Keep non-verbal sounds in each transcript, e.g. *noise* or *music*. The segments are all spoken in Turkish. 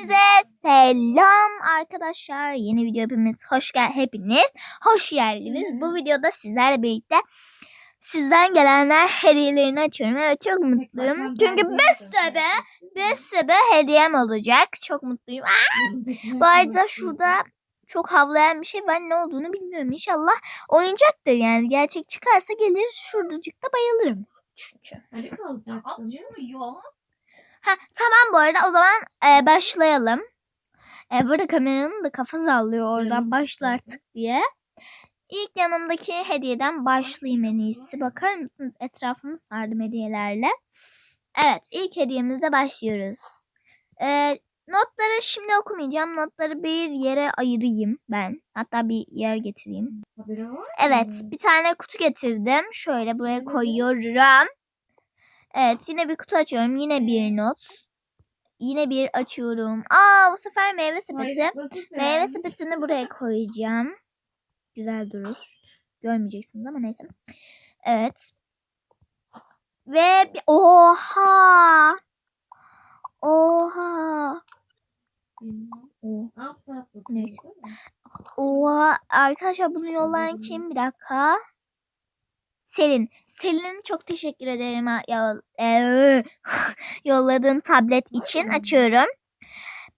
Hepinize selam arkadaşlar. Yeni video hepimiz hoş gel hepiniz hoş geldiniz. Bu videoda sizlerle birlikte sizden gelenler hediyelerini açıyorum. Evet çok mutluyum. Çünkü bir sürü bir sürü hediyem olacak. Çok mutluyum. Aa! Bu arada şurada çok havlayan bir şey var. Ne olduğunu bilmiyorum. İnşallah oyuncaktır yani. Gerçek çıkarsa gelir şuradacıkta bayılırım. Çünkü. Hadi kalacak. At şunu ya. Ha, tamam bu arada o zaman e, başlayalım. E, burada kameranın da kafa sallıyor oradan Yanımız başla artık diye. İlk yanımdaki hediyeden başlayayım en iyisi. Bakar mısınız etrafımı sardım hediyelerle. Evet ilk hediyemizle başlıyoruz. E, notları şimdi okumayacağım. Notları bir yere ayırayım ben. Hatta bir yer getireyim. Evet bir tane kutu getirdim. Şöyle buraya koyuyorum. Evet yine bir kutu açıyorum. Yine bir not. Yine bir açıyorum. Aa bu sefer meyve sepeti. Hayır, Meyve sepetini buraya koyacağım. Güzel durur. Görmeyeceksiniz ama neyse. Evet. Ve bir... Oha! Oha! Bilmem. O- Ne yaptı yaptı? Neyse. Oha! Arkadaşlar bunu yollayan kim? Bir dakika. Selin. Selin çok teşekkür ederim. *laughs* yolladığın tablet için açıyorum.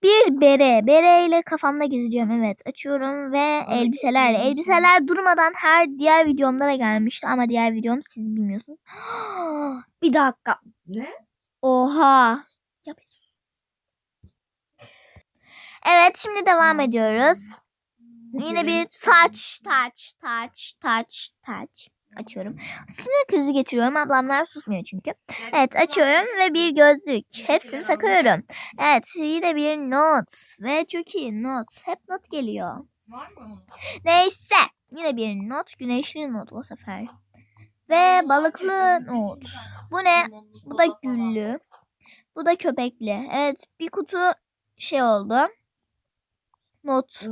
Bir bere. Bereyle kafamda gezeceğim. Evet açıyorum ve Ay, elbiseler. durmadan her diğer videomda da gelmişti ama diğer videom siz bilmiyorsunuz. *gasps* bir dakika. Ne? Oha. Evet şimdi devam ediyoruz. Yine bir taç, taç, taç, taç, taç. Açıyorum. Sinir krizi geçiriyorum. Ablamlar susmuyor çünkü. Evet açıyorum ve bir gözlük. Hepsini takıyorum. Evet yine bir not. Ve çok iyi not. Hep not geliyor. Var mı? Neyse. Yine bir not. Güneşli not bu sefer. Ve balıklı not. Bu ne? Bu da güllü. Bu da köpekli. Evet bir kutu şey oldu. Not.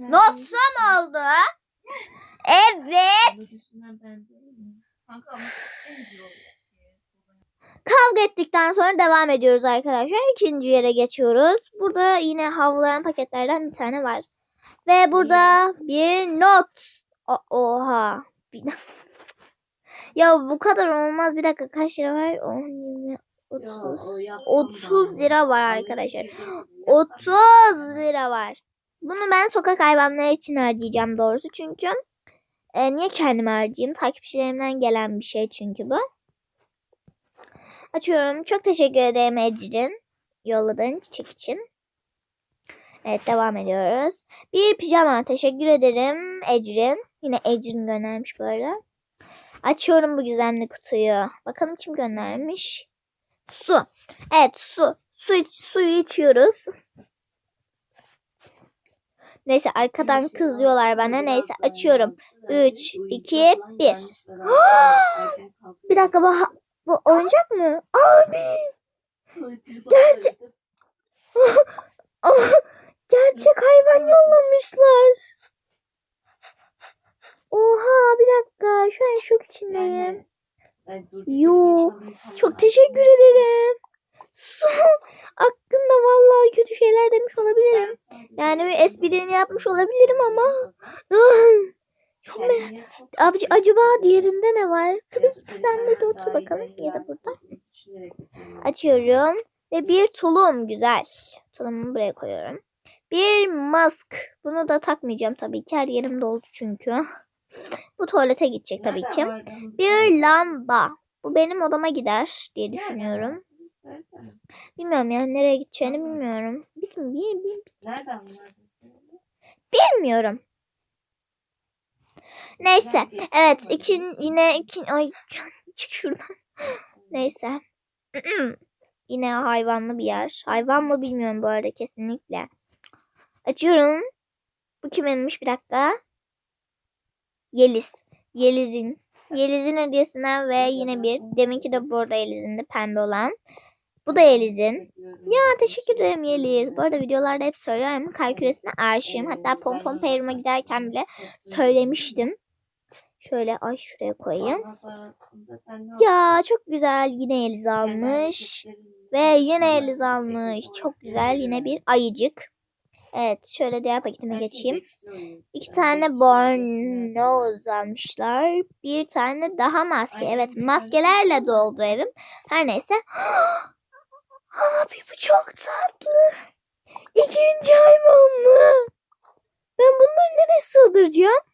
Not mu oldu? *laughs* Evet. Oldu. Kavga ettikten sonra devam ediyoruz arkadaşlar. İkinci yere geçiyoruz. Burada yine havlayan paketlerden bir tane var. Ve burada bir not. O- oha. Bir ya bu kadar olmaz. Bir dakika kaç lira var? 10, 20, Ya, 30. o yapsam 30 da. lira var arkadaşlar. yapsam da. 30 lira var. Bunu ben sokak hayvanları için harcayacağım doğrusu. Çünkü e, niye kendim harcayayım? Takipçilerimden gelen bir şey çünkü bu. Açıyorum. Çok teşekkür ederim Ecrin. Yolladığın çiçek için. Evet devam ediyoruz. Bir pijama. Teşekkür ederim Ecrin. Yine Ecrin göndermiş bu arada. Açıyorum bu gizemli kutuyu. Bakalım kim göndermiş. Su. Evet su. Su iç, suyu içiyoruz. Neyse arkadan kızıyorlar bana. Neyse açıyorum. Üç, iki, bir. *gasps* Bir dakika bu, bu oyuncak mı? Abi Gerçek- *laughs* gerçek hayvan yollamışlar. Oha bir dakika şu an şok içindeyim. Yo, Çok teşekkür ederim. *laughs* Su hakkında vallahi kötü şeyler demiş olabilirim. Yani bir esprini yapmış olabilirim ama. *laughs* Çok me- Abi acaba diğerinde ne var? Kız sen burada otur bakalım ya da burada. Açıyorum ve bir tulum güzel. Tulumu buraya koyuyorum. Bir mask. Bunu da takmayacağım tabii ki. Her yerim doldu çünkü. *laughs* Bu tuvalete gidecek tabii ki. Bir lamba. Bu benim odama gider diye düşünüyorum. Bilmiyorum ya nereye gideceğini bilmiyorum. Bilmiyorum. bil- bil- Nereden sen? Bilmiyorum. Neyse. Evet. ikin yine ikin ay *laughs* çık şuradan. Neyse. *clears throat* yine hayvanlı bir yer. Hayvan mı bilmiyorum bu arada kesinlikle. Açıyorum. Bu kiminmiş bir dakika. Yeliz. Yeliz'in. Yeliz'in hediyesinden ve yine bir. Deminki de burada Yeliz'in de pembe olan. Bu da Yeliz'in. Ya teşekkür ederim Yeliz. Bu arada videolarda hep söylerim. Kar küresine aşığım. Hatta pompon peyruma giderken bile söylemiştim. Şöyle ay şuraya koyayım. Ya çok güzel yine Yeliz almış. Ve yine Yeliz almış. Çok güzel yine bir ayıcık. Evet şöyle diğer paketime geçeyim. İki tane bornoz almışlar. Bir tane daha maske. Evet maskelerle doldu evim. Her neyse. Abi bu çok tatlı. İkinci hayvan mı? Ben bunları nereye sığdıracağım?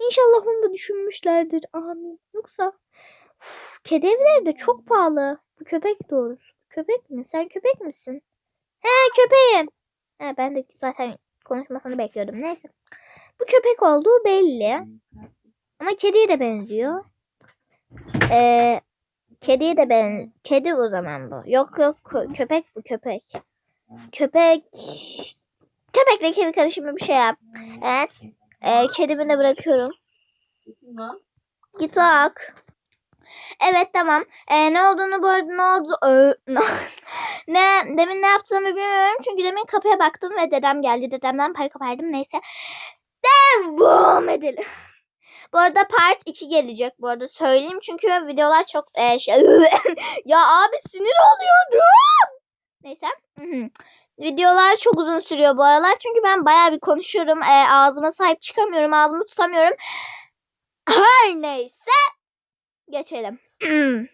İnşallah onu da düşünmüşlerdir. Amin. Yoksa Uf, kedi evleri de çok pahalı. Bu köpek doğrusu. Köpek mi? Sen köpek misin? He köpeğim. He, ben de zaten konuşmasını bekliyordum. Neyse. Bu köpek olduğu belli. Ama kediye de benziyor. Ee, kediye de ben kedi o zaman bu. Yok yok kö- köpek bu köpek. Köpek köpekle kedi karışımı bir şey yap. Evet. Ee, kedimi de bırakıyorum. Git bak. Evet tamam. Ee, ne olduğunu bu ne oldu? *laughs* Ne demin ne yaptığımı bilmiyorum. Çünkü demin kapıya baktım ve dedem geldi. Dedemden para kopardım. Neyse. Devam edelim. Bu arada part 2 gelecek bu arada söyleyeyim çünkü videolar çok e, şey *laughs* ya abi sinir oluyorum. Neyse. Videolar çok uzun sürüyor bu aralar çünkü ben bayağı bir konuşuyorum. E, ağzıma sahip çıkamıyorum. Ağzımı tutamıyorum. Her neyse. Geçelim. *clears throat*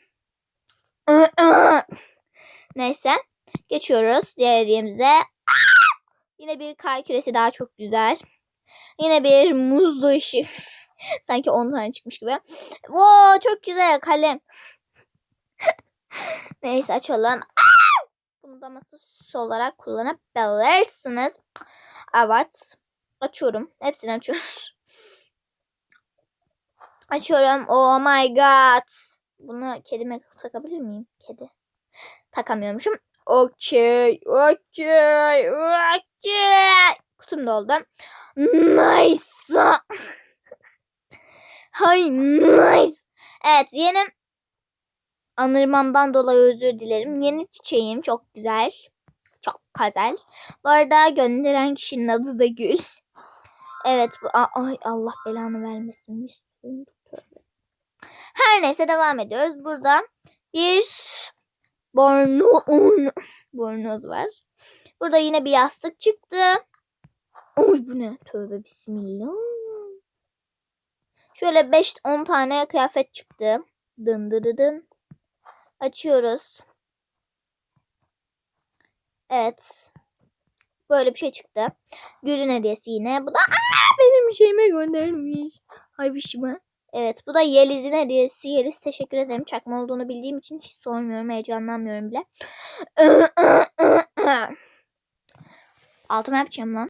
neyse. Geçiyoruz diğer hediyemize. Yine bir kar küresi daha çok güzel. Yine bir muzlu ışık. *laughs* Sanki 10 tane çıkmış gibi. Wow, çok güzel kalem. *laughs* Neyse açalım. Bunu da masa süsü olarak kullanabilirsiniz. Evet. Açıyorum. Hepsini açıyorum. *laughs* Açıyorum. Oh my god. Bunu kedime takabilir miyim? Kedi. Takamıyormuşum. Okey. Okey. Okey. Kutum doldu. Nice. Hay nice. Evet yeni anırmamdan dolayı özür dilerim. Yeni çiçeğim çok güzel. Çok güzel. Bu arada gönderen kişinin adı da Gül. *laughs* Evet bu ay Allah belanı vermesin. Her neyse devam ediyoruz. Burada bir borno bornoz var. Burada yine bir yastık çıktı. Oy bu ne? Tövbe bismillah. Şöyle 5-10 tane kıyafet çıktı. Dın dı dı dın. Açıyoruz. Evet. Böyle bir şey çıktı. Gül'ün hediyesi yine. Bu da aa, benim şeyime göndermiş. Hayvişime. Evet bu da Yeliz'in hediyesi. Yeliz teşekkür ederim. Çakma olduğunu bildiğim için hiç sormuyorum. Heyecanlanmıyorum bile. *coughs* Altıma yapacağım lan.